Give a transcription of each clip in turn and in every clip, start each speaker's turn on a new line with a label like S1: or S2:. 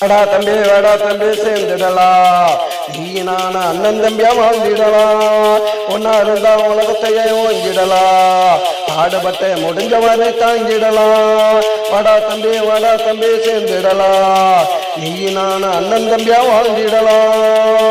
S1: வாடா தம்பி வாடா தம்பி சேர்ந்துடலாம் நீ நான் அண்ணன் தம்பியா வாழ்ந்திடலாம் ஒன்னா இருந்தா உலகத்தையே ஓங்கிடலாம் பாடுபட்ட முடிஞ்சவரை தாங்கிடலாம் வாடா தம்பி வாடா தம்பி சேர்ந்துடலாம் நீ நான் அண்ணன் தம்பியா வாழ்ந்திடலாம்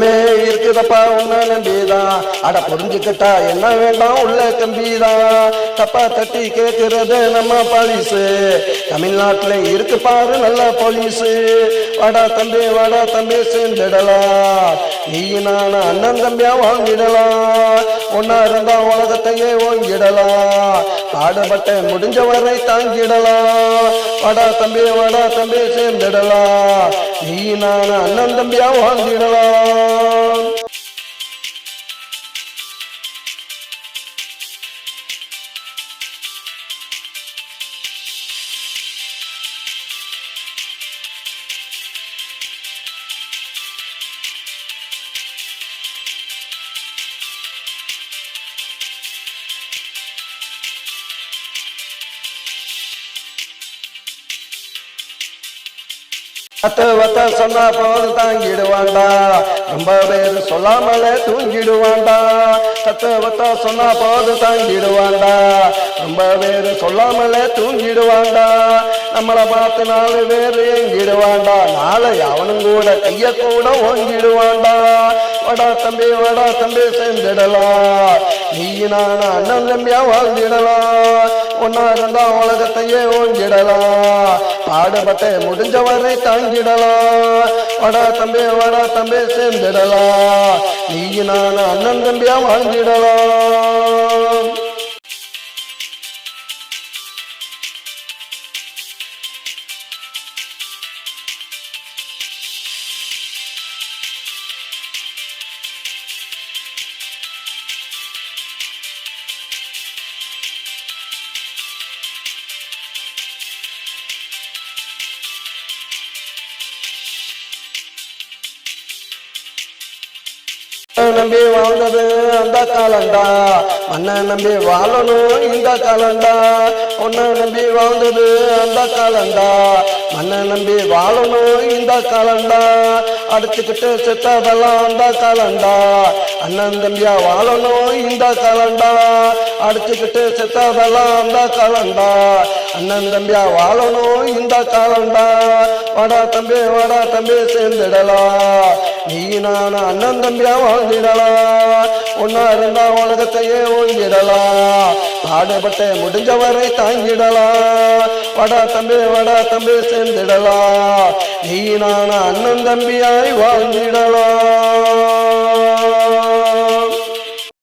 S1: இருக்குதப்பா உன்ன நம்பிதான். அட புரிஞ்சுக்கிட்டா என்ன வேண்டாம் உள்ள கம்பிதான். தப்பா தட்டி கேட்கிறது நம்ம பாலிசு தமிழ்நாட்டுல இருக்கு பாரு நல்ல போலீஸு வாடா தம்பி வாடா தம்பி சேர்ந்துடலாம். நீ நான் அண்ணன் தம்பியா வாங்கிடலாம் ஒன்னா இருந்தா உலகத்தையே ஓங்கிடலாம். பாடுபட்ட முடிஞ்ச வரை தாங்கிடலாம். வாடா தம்பி வாடா தம்பி சேர்ந்துடலாம். நீ நான் அண்ணன் தம்பியா வாழ்ந்திடலாம் அத்த சொன்னா போது தாங்கிடுவாண்டா. ரொம்ப பேர் சொல்லாமலே தூங்கிடுவாண்டா. தத்துவத்தை சொன்னா போது தாங்கிடுவாண்டா. ரொம்ப பேர் சொல்லாமலே தூங்கிடுவாண்டா. நம்மளை பார்த்து நாலு பேர் எங்கிடுவாண்டா நாளை அவனும் கூட கைய கூட ஓங்கிடுவாண்டா. வடா தம்பி வடா தம்பி சேர்ந்துடலாம். நீ நான் அண்ணன் தம்பியா வாழ்ந்திடலாம். ஒன்னா இருந்தா உலகத்தையே ஓங்கிடலாம். பாடுபட்ட முடிஞ்ச வரை தாங்கிடலாம். வடா தம்பி வடா தம்பி சேர்ந்துடலாம். நீ நான் அண்ணன் தம்பியா வாழ்ந்திடலாம். நம்பி வாழ்ந்தது அந்த காலண்டா மண்ணை நம்பி வாழணும் இந்த காலண்டா பொண்ணை நம்பி வாழ்ந்தது அந்த காலண்டா மண்ணை நம்பி வாழணும் இந்த காலண்டா அடிச்சுக்கிட்டு செத்ததெல்லாம் அந்த காலண்டா அண்ணன் தம்பியா வாழணும் இந்த காலண்டா அடிச்சுக்கிட்டு செத்ததெல்லாம் அந்த காலண்டா அண்ணன் தம்பியா வாழணும் இந்த காலண்டா வாடா தம்பி வாடா தம்பி சேர்ந்துடலாம். நீ நான் அண்ணன் தம்பியா வாழ்ந்திடலாம் ஒன்னா இருந்தா உலகத்தையே ஓங்கிடலாம் பாடுபட்ட முடிஞ்சவரை தாங்கிடலாம் வடா தம்பி வடா தம்பி சேர்ந்திடலாம் நீ நான் அண்ணன் தம்பியாய் வாழ்ந்திடலாம்